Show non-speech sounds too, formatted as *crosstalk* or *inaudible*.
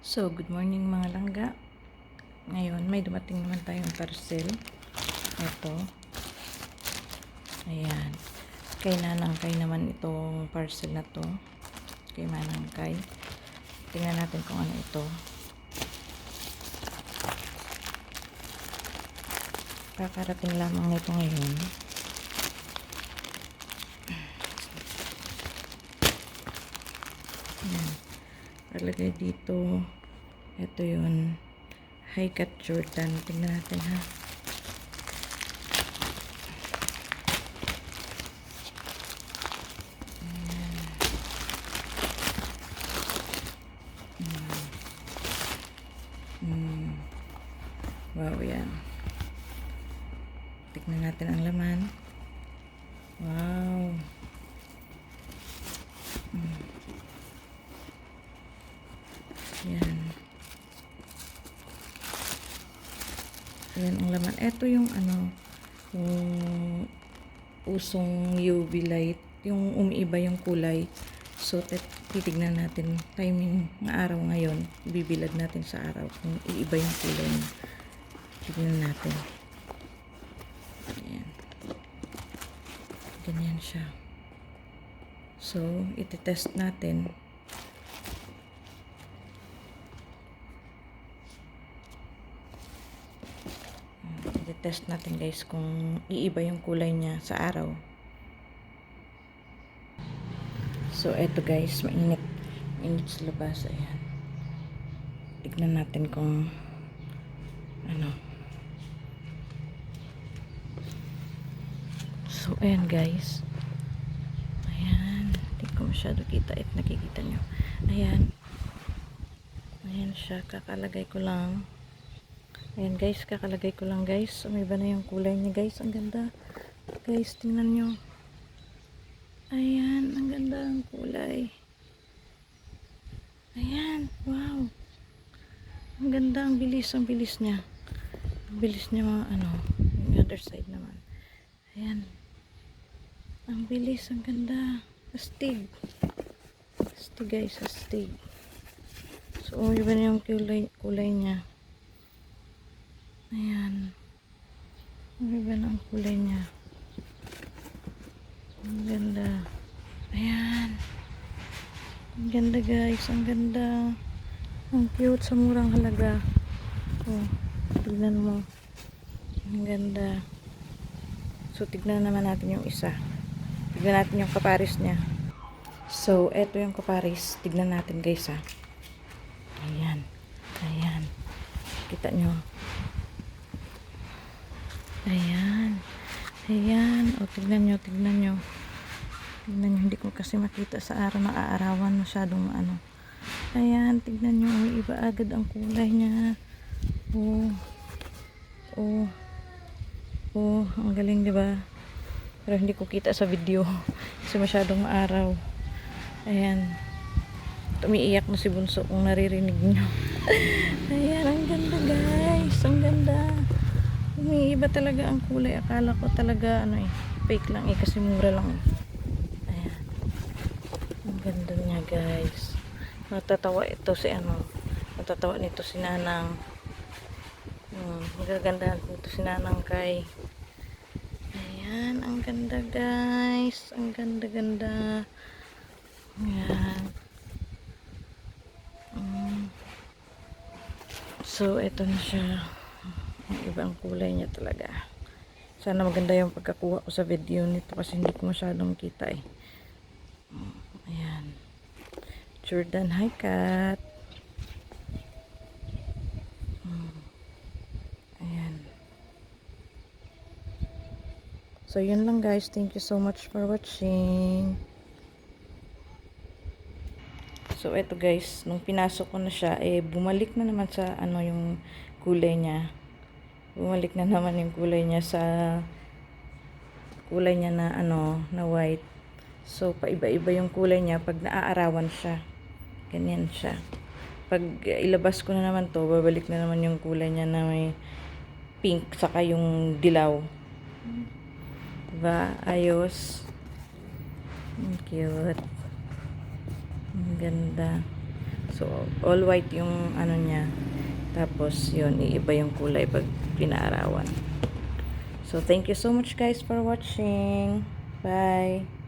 So, good morning mga langga. Ngayon, may dumating naman tayong parcel. Ito. Ayan. Kay Nanangkay naman itong parcel na to. Kay Manangkay. Tingnan natin kung ano ito. Kakarating lamang nito ngayon. Ayan. Palagay dito. Ito yun. High cut Jordan. Tingnan natin ha. Mm. Wow, yan. Tignan natin ang laman. Wow. Mm. Yan. Yan ang laman. Ito yung ano, yung usong UV light. Yung umiiba yung kulay. So, tit- titignan natin timing ng araw ngayon. Bibilad natin sa araw kung iiba yung kulay niya. Tignan natin. Ayan. Ganyan siya. So, iti-test natin. Iti-test natin guys kung iiba yung kulay niya sa araw. So, eto guys, mainit. Mainit sa labas. Ayan. Tignan natin kung ano. So, ayan guys. Ayan. Hindi ko masyado kita if nakikita nyo. Ayan. Ayan siya. Kakalagay ko lang. Ayan guys. Kakalagay ko lang guys. Umiba na yung kulay niya guys. Ang ganda. Guys, tingnan nyo. Ayan, ang ganda ang kulay. Ayan, wow. Ang ganda, ang bilis, ang bilis niya. Ang bilis niya mga ano, yung other side naman. Ayan. Ang bilis, ang ganda. Astig. Astig guys, astig. So, iba na yung kulay, kulay niya. Ayan. Iba na ang kulay niya. Ang ganda. Ayan. Ang ganda guys. Ang ganda. Ang cute sa murang halaga. Oh, tignan mo. Ang ganda. So, tignan naman natin yung isa. Tignan natin yung kaparis niya. So, eto yung kaparis. Tignan natin guys ha. Ayan. Ayan. Kita nyo. Ayan. Ayan. O, tignan nyo, tignan nyo. Tignan nyo, hindi ko kasi makita sa araw na aarawan masyadong ano. Ayan, tignan nyo, may iba agad ang kulay niya. Oh. Oh. Oh, ang galing, di ba? Pero hindi ko kita sa video *laughs* kasi masyadong maaraw. Ayan. Tumiiyak na si Bunso kung naririnig nyo. *laughs* Ayan, ang ganda guys. Ang ganda. Umiiba talaga ang kulay. Akala ko talaga ano eh, fake lang eh kasi mura lang eh. Ayan. Ang ganda niya guys. Natatawa ito si ano. Natatawa nito si Nanang. Hmm, magagandahan nito si Nanang kay. Ayan, ang ganda guys. Ang ganda-ganda. Ayan. Mm. So, ito na siya. Ang ibang kulay niya talaga. Sana maganda yung pagkakuha ko sa video nito kasi hindi ko masyadong kita eh. Mm, Ayan. Jordan High Cut. Mm. Ayan. So, yun lang guys. Thank you so much for watching. So, eto guys, nung pinasok ko na siya, eh, bumalik na naman sa, ano, yung kulay niya. Bumalik na naman yung kulay niya sa, kulay niya na, ano, na white. So, paiba-iba yung kulay niya pag naaarawan siya. Ganyan siya. Pag ilabas ko na naman to, babalik na naman yung kulay niya na may pink, saka yung dilaw. Diba? Ayos. Cute. Ang ganda. So, all white yung ano niya. Tapos, yun, iiba yung kulay pag pinaarawan. So, thank you so much guys for watching. Bye!